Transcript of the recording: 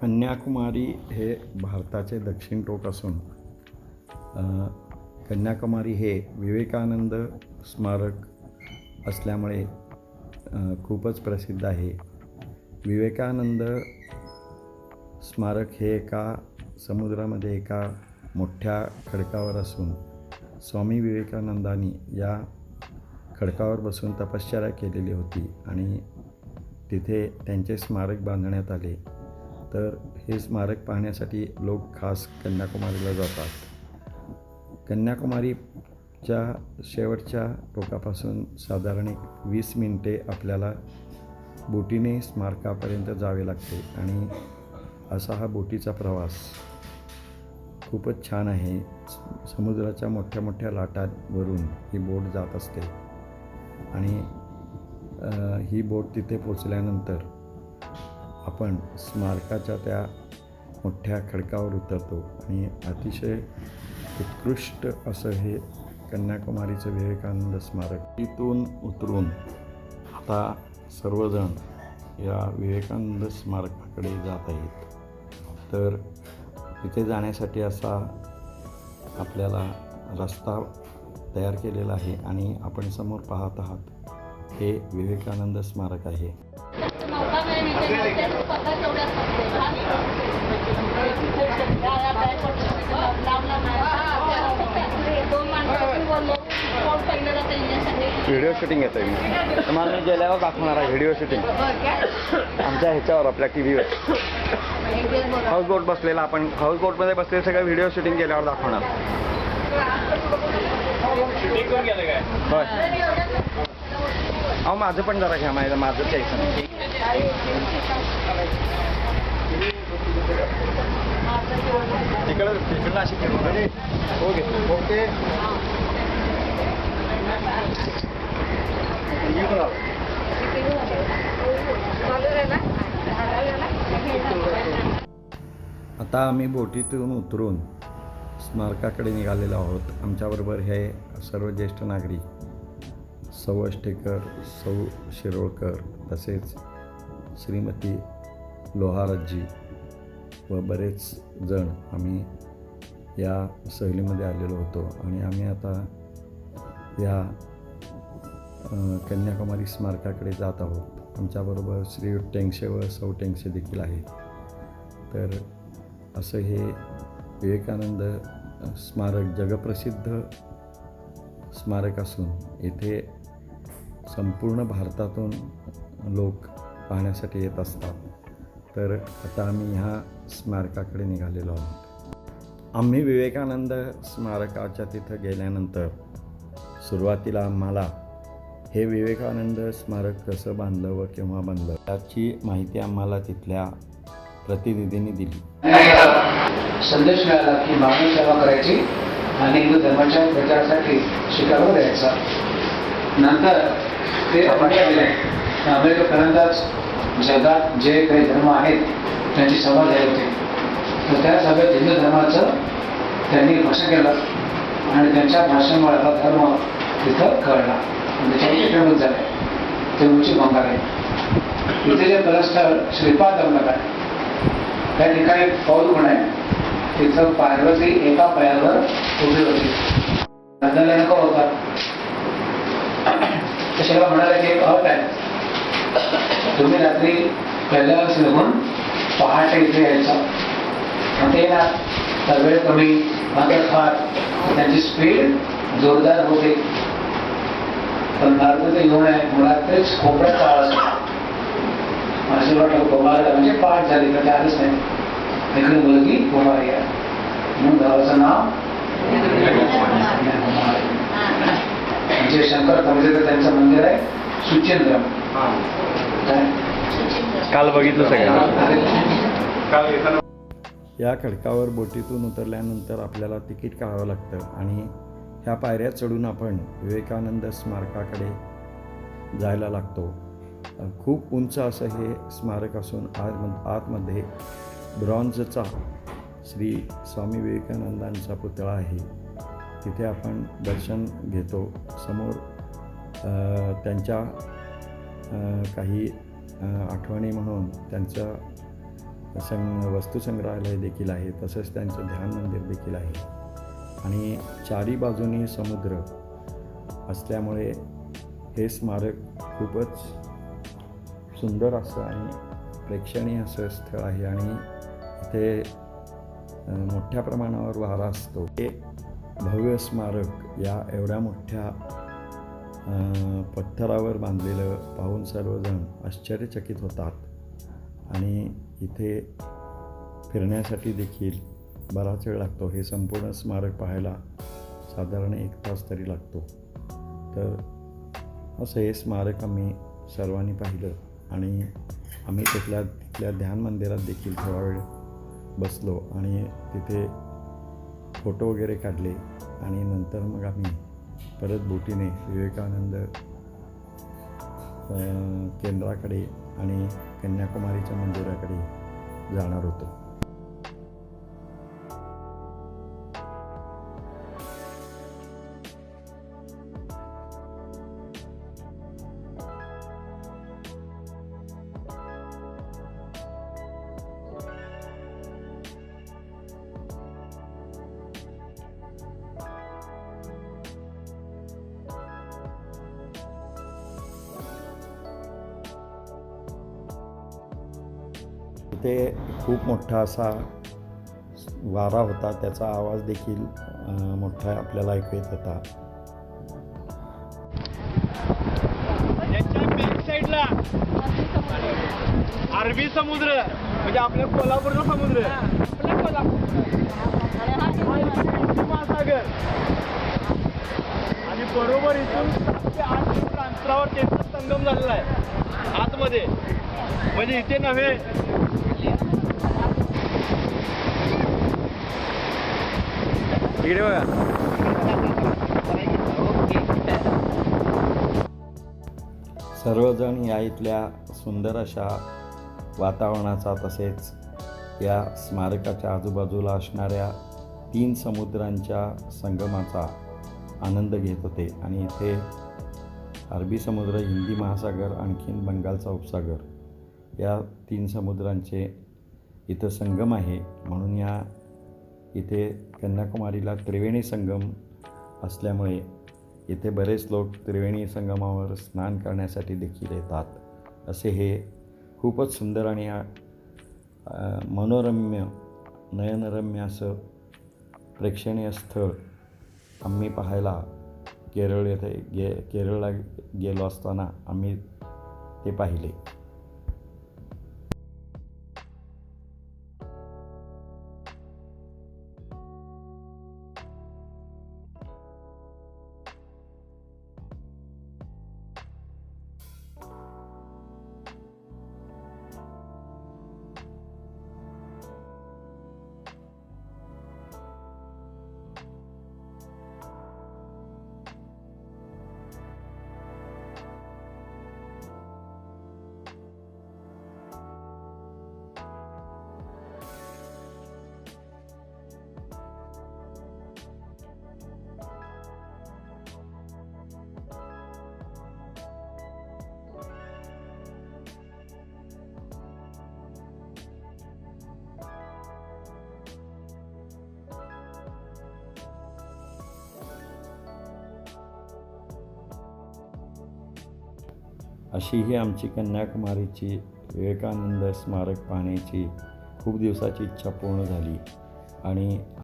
कन्याकुमारी हे भारताचे दक्षिण टोक असून कन्याकुमारी हे विवेकानंद स्मारक असल्यामुळे खूपच प्रसिद्ध आहे. विवेकानंद स्मारक हे एका समुद्रामध्ये एका मोठ्या खडकावर असून स्वामी विवेकानंदांनी या खडकावर बसून तपश्चर्या केलेली होती आणि तिथे त्यांचे स्मारक बांधण्यात आले. तर हे स्मारक पाहण्यासाठी लोक खास कन्याकुमारीला जातात. कन्याकुमारीच्या शेवटच्या टोकापासून साधारण एक वीस मिनिटे आपल्याला बोटीने स्मारकापर्यंत जावे लागते आणि असा हा बोटीचा प्रवास खूपच छान आहे. समुद्राच्या मोठ्या मोठ्या लाटांवरून ही बोट जात असते आणि ही बोट तिथे पोचल्यानंतर आपण स्मारकाच्या त्या मोठ्या खडकावर उतरतो आणि अतिशय उत्कृष्ट असं हे कन्याकुमारीचं विवेकानंद स्मारक. तिथून उतरून आता सर्वजण या विवेकानंद स्मारकाकडे जात आहेत. तर तिथे जाण्यासाठी असा आपल्याला रस्ता तयार केलेला आहे आणि आपण समोर पाहत आहात हे विवेकानंद स्मारक आहे. व्हिडिओ शूटिंग येतोय. मी तुम्हाला मी गेल्यावर दाखवणार आहे व्हिडिओ शूटिंग. आमच्या ह्याच्यावर आपल्या टी व्हीवर हाऊस बोट बसलेला आपण हाऊस बोटमध्ये बसलेलं सगळं व्हिडिओ शूटिंग गेल्यावर दाखवणार. होय. अहो माझं पण जरा घ्या माझं माझं घ्यायचं तिकडं तिकडं अशी ओके. ओके. आता आम्ही बोटीतून उतरून स्मारकाकडे निघालेलो आहोत. आमच्याबरोबर हे सर्व ज्येष्ठ नागरिक सौ अष्टेकर सौ शिरोळकर तसेच श्रीमती लोहारजी व बरेच जण आम्ही या सहलीमध्ये आलेलो होतो आणि आम्ही आता या कन्याकुमारी स्मारकाकडे जात आहोत. आमच्याबरोबर श्री टेंगशे व सौ टेंगशे देखील आहेत. तर असं हे विवेकानंद स्मारक जगप्रसिद्ध स्मारक असून येथे संपूर्ण भारतातून लोक पाहण्यासाठी येत असतात. तर आता आम्ही ह्या स्मारकाकडे निघालेलो आहोत. आम्ही विवेकानंद स्मारकाच्या तिथं गेल्यानंतर सुरुवातीला आम्हाला हे विवेकानंद स्मारक कसं बांधलं व केव्हा बांधलं याची माहिती आम्हाला तिथल्या प्रतिनिधींनी दिली. संदेश मिळाला की मानव सेवा करायची आणि हिंदू धर्माच्या प्रचारासाठी शिकागो द्यायचा. नंतर ते अमेरिका गेले जगात जे काही धर्म आहेत त्यांची सभा झाली होती. तर त्या सभेत हिंदू धर्माचं त्यांनी भाषण केलं आणि त्यांच्या भाषणामुळे हा धर्म तिथं कळला. म्हणजे आणि झाले. ते उंची बंगाल आहे. इथे जे कलस्थळ श्रीपाद धर्मक आहे त्या ठिकाणी पाऊल पण आहे. तिथं पार्वती एका पायावर उभी होती. नंतर नेमका होता तशाला म्हणाले की एक अट आहे. तुम्ही रात्री पहिल्या निघून पहाटे इथे यायचं. मग ते ना तर वेळ कमी मात्र फार त्यांची स्पीड जोरदार होते. पण भारतात येऊन आहे मुळात ते खोपड्यात काळ असतो. माझं वाटलं कुमार म्हणजे पाठ झाली का ते आलीच नाही. इकडे मुलगी कुमारी आहे. म्हणून गावाचं नाव. म्हणजे शंकर कमजेकर त्यांचं मंदिर आहे सुचेंद्र? काल बघितलं सगळं या खडकावर बोटीतून उतरल्यानंतर आपल्याला तिकीट काढावं लागतं आणि ह्या पायऱ्या चढून आपण विवेकानंद स्मारकाकडे जायला लागतो. खूप उंच असं हे स्मारक असून आत आतमध्ये ब्रॉन्झचा श्री स्वामी विवेकानंदांचा पुतळा आहे. तिथे आपण दर्शन घेतो. समोर त्यांच्या काही आठवणी म्हणून त्यांचं सं वस्तुसंग्रहालय देखील आहे तसंच त्यांचं ध्यान मंदिर देखील आहे. आणि चारी बाजूनी समुद्र असल्यामुळे हे स्मारक खूपच सुंदर असं आणि प्रेक्षणीय असं स्थळ आहे आणि इथे मोठ्या प्रमाणावर वारा असतो. हे भव्य स्मारक या एवढ्या मोठ्या पत्थरावर बांधलेलं पाहून सर्वजण आश्चर्यचकित होतात. आणि इथे फिरण्यासाठी देखील बराच वेळ लागतो. हे संपूर्ण स्मारक पाहायला साधारण एक तास तरी लागतो. तर असं हे स्मारक आम्ही सर्वांनी पाहिलं आणि आम्ही तिथल्या तिथल्या ध्यान मंदिरात देखील थोडा वेळ बसलो आणि तिथे फोटो वगैरे काढले आणि नंतर मग आम्ही परत बोटीने विवेकानंद केंद्राकडे आणि कन्याकुमारीच्या मंदिराकडे जाणार होतो. तिथे खूप मोठा असा वारा होता त्याचा आवाज देखील मोठा आपल्याला ऐकू येत होता. अरबी समुद्र. म्हणजे आपल्या कोल्हापूरचा समुद्र. हिंदी महासागर. आणि बरोबर इथून सात ते आठ अंतरावर त्यांचा संगम झालेला आहे. आतमध्ये. म्हणजे इथे नव्हे इकडे बघा. सर्वजण या इथल्या सुंदर अशा वातावरणाचा तसेच या स्मारकाच्या आजूबाजूला असणाऱ्या तीन समुद्रांच्या संगमाचा आनंद घेत होते. आणि इथे अरबी समुद्र हिंदी महासागर आणखीन बंगालचा उपसागर या तीन समुद्रांचे इथं संगम आहे. म्हणून या इथे कन्याकुमारीला त्रिवेणी संगम असल्यामुळे येथे बरेच लोक त्रिवेणी संगमावर स्नान करण्यासाठी देखील येतात. असे हे खूपच सुंदर आणि मनोरम्य नयनरम्य असं प्रेक्षणीय स्थळ आम्ही पाहायला केरळ येथे गे केरळला गेलो असताना आम्ही ते पाहिले. अशी ही आमची कन्याकुमारीची विवेकानंद स्मारक पाहण्याची खूप दिवसाची इच्छा पूर्ण झाली. आणि